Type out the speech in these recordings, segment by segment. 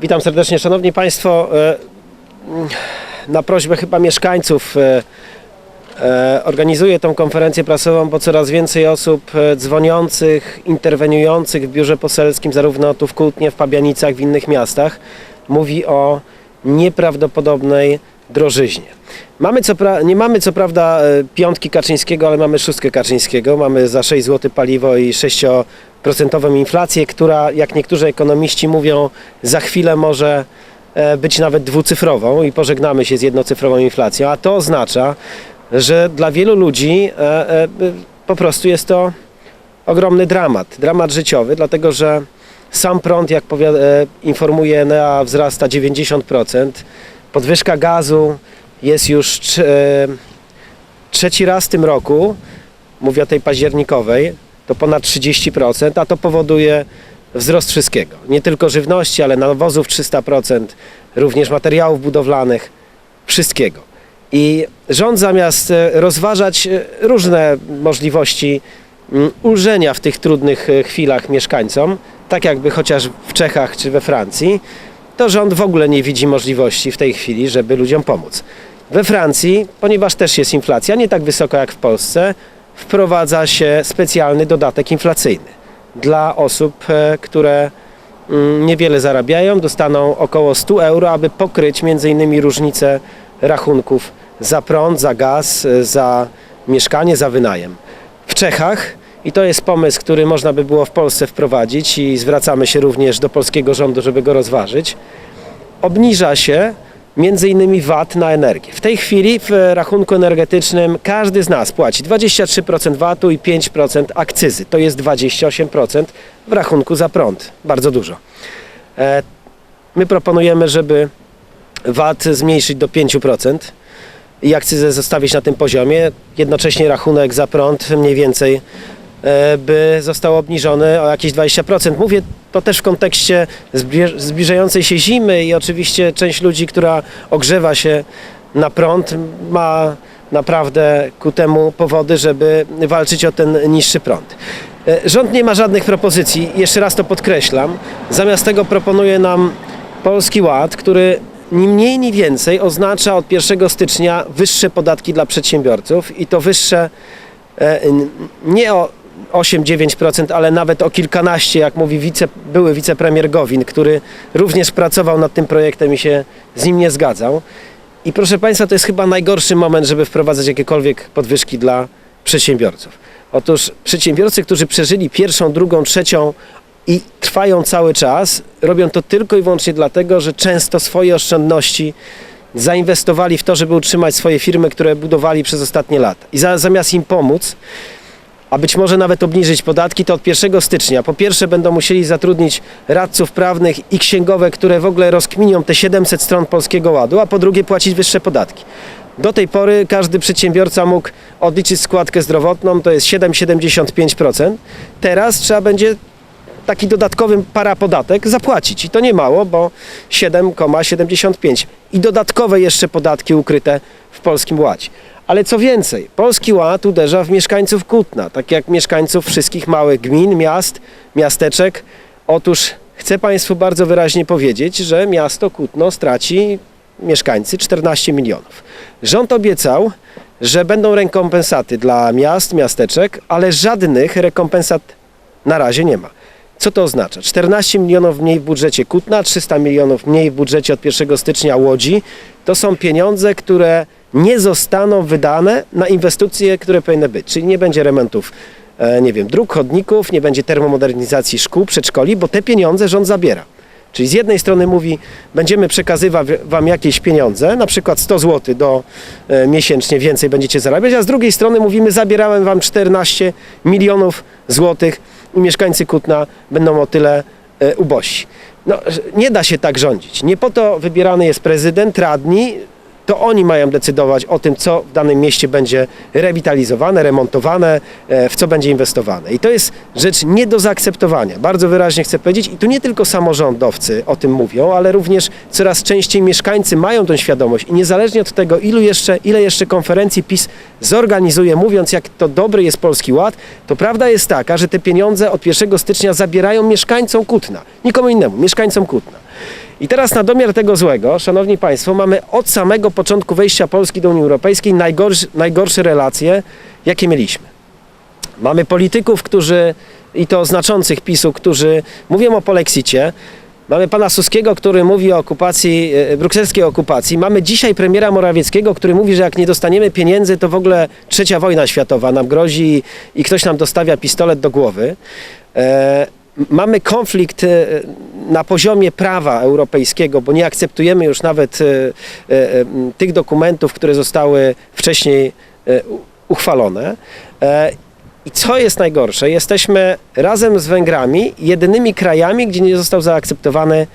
Witam serdecznie, Szanowni Państwo. E, Na prośbę chyba mieszkańców e, e, organizuję tą konferencję prasową, bo coraz więcej osób dzwoniących, interweniujących w biurze poselskim, zarówno tu w Kutnie, w Pabianicach, w innych miastach, mówi o nieprawdopodobnej drożyźnie. Mamy co nie mamy co prawda piątki Kaczyńskiego, ale mamy szóstkę Kaczyńskiego. Mamy za 6 zł paliwo i 6% inflację, która jak niektórzy ekonomiści mówią za chwilę może e, być nawet dwucyfrową i pożegnamy się z jednocyfrową inflacją, a to oznacza, że dla wielu ludzi e, e, po prostu jest to ogromny dramat, dramat życiowy, dlatego że sam prąd, jak informuje Enea, wzrasta 90%. Podwyżka gazu jest już trz- trzeci raz w tym roku, mówię o tej październikowej, to ponad 30%, a to powoduje wzrost wszystkiego. Nie tylko żywności, ale nawozów 300%, również materiałów budowlanych, wszystkiego. I rząd zamiast e, rozważać e, różne możliwości mm, ulżenia w tych trudnych e, chwilach mieszkańcom, tak jakby chociaż w Czechach czy we Francji, to rząd w ogóle nie widzi możliwości w tej chwili, żeby ludziom pomóc. We Francji, ponieważ też jest inflacja, nie tak wysoka jak w Polsce, wprowadza się specjalny dodatek inflacyjny dla osób, e, które mm, niewiele zarabiają, dostaną około 100 euro, aby pokryć innymi różnicę rachunków za prąd, za gaz, e, za mieszkanie, za wynajem. W Czechach, i to jest pomysł, który można by było w Polsce wprowadzić i zwracamy się również do polskiego rządu, żeby go rozważyć, obniża się między innymi VAT na energię. W tej chwili w rachunku energetycznym każdy z nas płaci 23% VAT-u i 5% akcyzy. To jest 28% w rachunku za prąd. Bardzo dużo. E, My proponujemy, żeby VAT zmniejszyć do 5% i akcyzę zostawić na tym poziomie. Jednocześnie rachunek za prąd mniej więcej e, by został obniżony o jakieś 20%. Mówię to też w kontekście zbliżającej się zimy i oczywiście część ludzi, która ogrzewa się na prąd ma naprawdę ku temu powody, żeby walczyć o ten niższy prąd. E, Rząd nie ma żadnych propozycji, jeszcze raz to podkreślam. Zamiast tego proponuje nam Polski Ład, który ni mniej, ni więcej oznacza od 1 stycznia wyższe podatki dla przedsiębiorców i to wyższe e, nie o 8-9%, ale nawet o kilkanaście, jak mówi wice, były wicepremier Gowin, który również pracował nad tym projektem i się z nim nie zgadzał. I proszę Państwa, to jest chyba najgorszy moment, żeby wprowadzać jakiekolwiek podwyżki dla przedsiębiorców. Otóż przedsiębiorcy, którzy przeżyli pierwszą, drugą, trzecią i trwają cały czas, robią to tylko i wyłącznie dlatego, że często swoje oszczędności zainwestowali w to, żeby utrzymać swoje firmy, które budowali przez ostatnie lata. I za, zamiast im pomóc, a być może nawet obniżyć podatki, to od 1 stycznia po pierwsze będą musieli zatrudnić radców prawnych i księgowe, które w ogóle rozkminią te 700 stron Polskiego Ładu, a po drugie płacić wyższe podatki. Do tej pory każdy przedsiębiorca mógł odliczyć składkę zdrowotną, to jest 7,75%. Teraz trzeba będzie taki dodatkowy parapodatek zapłacić. I to nie mało, bo 7,75. I dodatkowe jeszcze podatki ukryte w Polskim Ładzie. Ale co więcej, Polski Ład uderza w mieszkańców Kutna, tak jak mieszkańców wszystkich małych gmin, miast, miasteczek. Otóż chcę Państwu bardzo wyraźnie powiedzieć, że miasto Kutno straci mieszkańcy 14 milionów. Rząd obiecał, że będą rekompensaty dla miast, miasteczek, ale żadnych rekompensat na razie nie ma. Co to oznacza? 14 milionów mniej w budżecie Kutna, 300 milionów mniej w budżecie od 1 stycznia Łodzi. To są pieniądze, które nie zostaną wydane na inwestycje, które powinny być. Czyli nie będzie remontów, e, nie wiem, dróg, chodników, nie będzie termomodernizacji szkół, przedszkoli, bo te pieniądze rząd zabiera. Czyli z jednej strony mówi, będziemy przekazywać wam jakieś pieniądze, na przykład 100 zł do e, miesięcznie więcej będziecie zarabiać, a z drugiej strony mówimy, zabierałem wam 14 milionów złotych i mieszkańcy Kutna będą o tyle e. No, nie da się tak rządzić. Nie po to wybierany jest prezydent, radni, to oni mają decydować o tym, co w danym mieście będzie rewitalizowane, remontowane, e, w co będzie inwestowane. I to jest rzecz nie do zaakceptowania. Bardzo wyraźnie chcę powiedzieć. I tu nie tylko samorządowcy o tym mówią, ale również coraz częściej mieszkańcy mają tą świadomość. I niezależnie od tego, ilu jeszcze, ile jeszcze konferencji PiS zorganizuje, mówiąc, jak to dobry jest Polski Ład, to prawda jest taka, że te pieniądze od 1 stycznia zabierają mieszkańcom Kutna. Nikomu innemu, mieszkańcom Kutna. I teraz na domiar tego złego, szanowni państwo, mamy od samego początku wejścia Polski do Unii Europejskiej najgorsze, najgorsze relacje, jakie mieliśmy. Mamy polityków, którzy, i to znaczących PiSu, którzy mówią o polexicie. Mamy pana Suskiego, który mówi o okupacji, e, brukselskiej okupacji. Mamy dzisiaj premiera Morawieckiego, który mówi, że jak nie dostaniemy pieniędzy, to w ogóle trzecia wojna światowa nam grozi i, i ktoś nam dostawia pistolet do głowy. Mamy konflikt e, na poziomie prawa europejskiego, bo nie akceptujemy już nawet e, e, tych dokumentów, które zostały wcześniej uchwalone. I co jest najgorsze? Jesteśmy razem z Węgrami jedynymi krajami, gdzie nie został zaakceptowany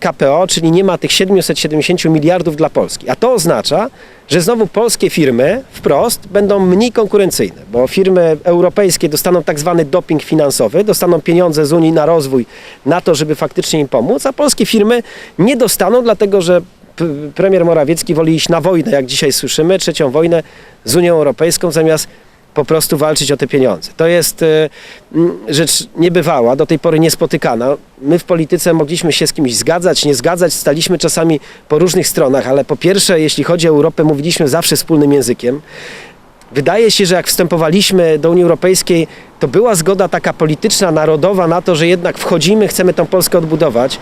KPO, czyli nie ma tych 770 miliardów dla Polski. A to oznacza, że znowu polskie firmy wprost będą mniej konkurencyjne, bo firmy europejskie dostaną tak zwany doping finansowy, dostaną pieniądze z Unii na rozwój, na to, żeby faktycznie im pomóc, a polskie firmy nie dostaną, dlatego że premier Morawiecki woli iść na wojnę, jak dzisiaj słyszymy, trzecią wojnę z Unią Europejską, zamiast po prostu walczyć o te pieniądze. To jest mm, rzecz niebywała, do tej pory niespotykana. My w polityce mogliśmy się z kimś zgadzać, nie zgadzać, staliśmy czasami po różnych stronach, ale po pierwsze, jeśli chodzi o Europę, mówiliśmy zawsze wspólnym językiem. Wydaje się, że jak wstępowaliśmy do Unii Europejskiej, to była zgoda taka polityczna, narodowa na to, że jednak wchodzimy, chcemy tą Polskę odbudować.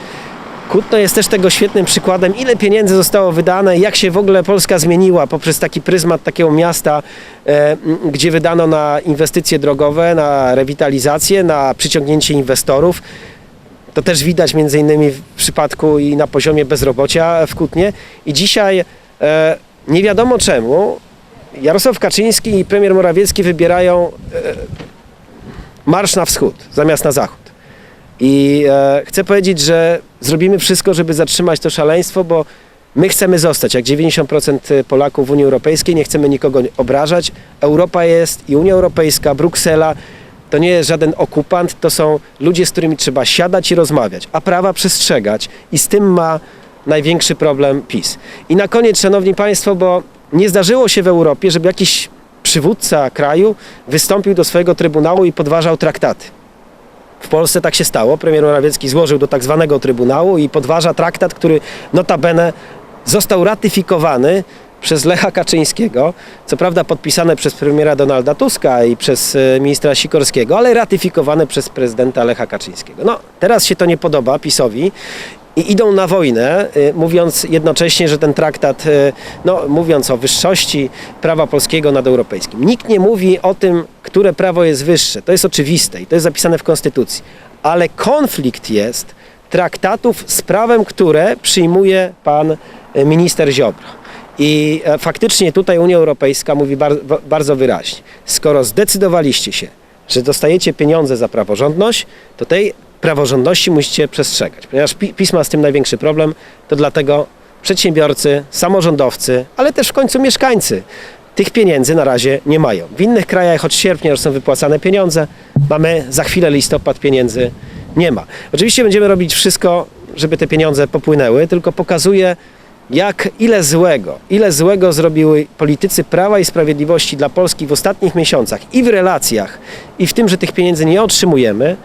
Kutno jest też tego świetnym przykładem, ile pieniędzy zostało wydane, jak się w ogóle Polska zmieniła poprzez taki pryzmat takiego miasta, e, gdzie wydano na inwestycje drogowe, na rewitalizację, na przyciągnięcie inwestorów. To też widać między innymi w przypadku i na poziomie bezrobocia w Kutnie. I dzisiaj e, nie wiadomo czemu Jarosław Kaczyński i premier Morawiecki wybierają e, marsz na wschód zamiast na zachód. I e, chcę powiedzieć, że zrobimy wszystko, żeby zatrzymać to szaleństwo, bo my chcemy zostać, jak 90% Polaków w Unii Europejskiej, nie chcemy nikogo obrażać. Europa jest i Unia Europejska, Bruksela, to nie jest żaden okupant, to są ludzie, z którymi trzeba siadać i rozmawiać, a prawa przestrzegać. I z tym ma największy problem PiS. I na koniec, szanowni państwo, bo nie zdarzyło się w Europie, żeby jakiś przywódca kraju wystąpił do swojego trybunału i podważał traktaty. W Polsce tak się stało. Premier Morawiecki złożył do tak zwanego Trybunału i podważa traktat, który notabene został ratyfikowany przez Lecha Kaczyńskiego, co prawda podpisane przez premiera Donalda Tuska i przez e, ministra Sikorskiego, ale ratyfikowane przez prezydenta Lecha Kaczyńskiego. No, teraz się to nie podoba PiSowi i idą na wojnę, y, mówiąc jednocześnie, że ten traktat, y, no, mówiąc o wyższości prawa polskiego nad europejskim. Nikt nie mówi o tym, które prawo jest wyższe. To jest oczywiste i to jest zapisane w Konstytucji. Ale konflikt jest traktatów z prawem, które przyjmuje pan y, minister Ziobro. I e, faktycznie tutaj Unia Europejska mówi bardzo wyraźnie. Skoro zdecydowaliście się, że dostajecie pieniądze za praworządność, to tej praworządności musicie przestrzegać. Ponieważ pi- PiS ma z tym największy problem, to dlatego przedsiębiorcy, samorządowcy, ale też w końcu mieszkańcy tych pieniędzy na razie nie mają. W innych krajach od sierpnia już są wypłacane pieniądze, mamy za chwilę listopad, pieniędzy nie ma. Oczywiście będziemy robić wszystko, żeby te pieniądze popłynęły, tylko pokazuje, jak ile złego, ile złego zrobiły politycy Prawa i Sprawiedliwości dla Polski w ostatnich miesiącach i w relacjach, i w tym, że tych pieniędzy nie otrzymujemy,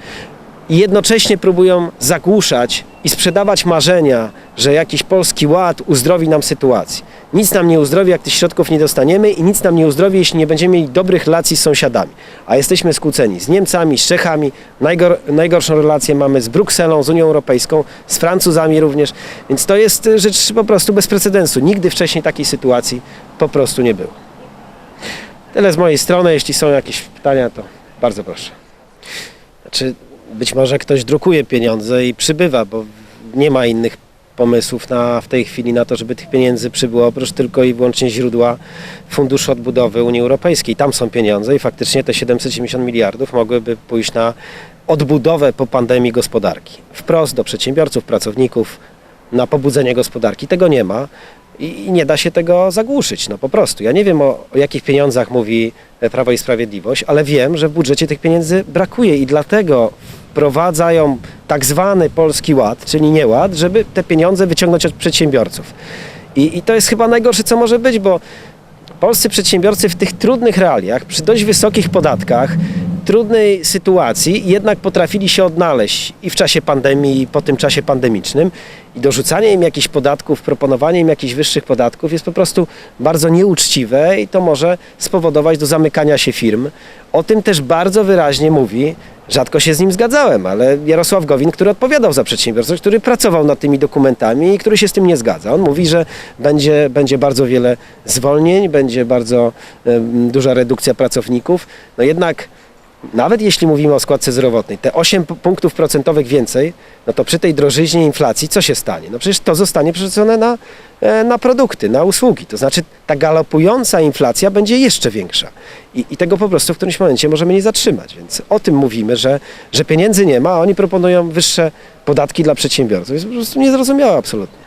i jednocześnie próbują zagłuszać i sprzedawać marzenia, że jakiś polski ład uzdrowi nam sytuację. Nic nam nie uzdrowi, jak tych środków nie dostaniemy i nic nam nie uzdrowi, jeśli nie będziemy mieli dobrych relacji z sąsiadami. A jesteśmy skłóceni z Niemcami, z Czechami, najgor, najgorszą relację mamy z Brukselą, z Unią Europejską, z Francuzami również, więc to jest y, rzecz po prostu bez precedensu. Nigdy wcześniej takiej sytuacji po prostu nie było. Tyle z mojej strony. Jeśli są jakieś pytania, to bardzo proszę. Znaczy, być może ktoś drukuje pieniądze i przybywa, bo nie ma innych pomysłów na, w tej chwili na to, żeby tych pieniędzy przybyło, oprócz tylko i wyłącznie źródła Funduszu Odbudowy Unii Europejskiej. Tam są pieniądze i faktycznie te 770 miliardów mogłyby pójść na odbudowę po pandemii gospodarki. Wprost do przedsiębiorców, pracowników, na pobudzenie gospodarki. Tego nie ma i nie da się tego zagłuszyć, no po prostu. Ja nie wiem o, o jakich pieniądzach mówi Prawo i Sprawiedliwość, ale wiem, że w budżecie tych pieniędzy brakuje i dlatego wprowadzają tak zwany Polski Ład, czyli nieład, żeby te pieniądze wyciągnąć od przedsiębiorców. I, I to jest chyba najgorsze, co może być, bo polscy przedsiębiorcy w tych trudnych realiach, przy dość wysokich podatkach, trudnej sytuacji jednak potrafili się odnaleźć i w czasie pandemii, i po tym czasie pandemicznym. I dorzucanie im jakichś podatków, proponowanie im jakichś wyższych podatków jest po prostu bardzo nieuczciwe i to może spowodować do zamykania się firm. O tym też bardzo wyraźnie mówi, rzadko się z nim zgadzałem, ale Jarosław Gowin, który odpowiadał za przedsiębiorczość, który pracował nad tymi dokumentami i który się z tym nie zgadza. On mówi, że będzie, będzie bardzo wiele zwolnień, będzie bardzo duża redukcja pracowników. No jednak nawet jeśli mówimy o składce zdrowotnej, te 8 p- punktów procentowych więcej, no to przy tej drożyźnie inflacji co się stanie? No przecież to zostanie przerzucone na, e, na produkty, na usługi. To znaczy ta galopująca inflacja będzie jeszcze większa. I, I tego po prostu w którymś momencie możemy nie zatrzymać. Więc o tym mówimy, że, że pieniędzy nie ma, a oni proponują wyższe podatki dla przedsiębiorców. Jest po prostu niezrozumiałe absolutnie.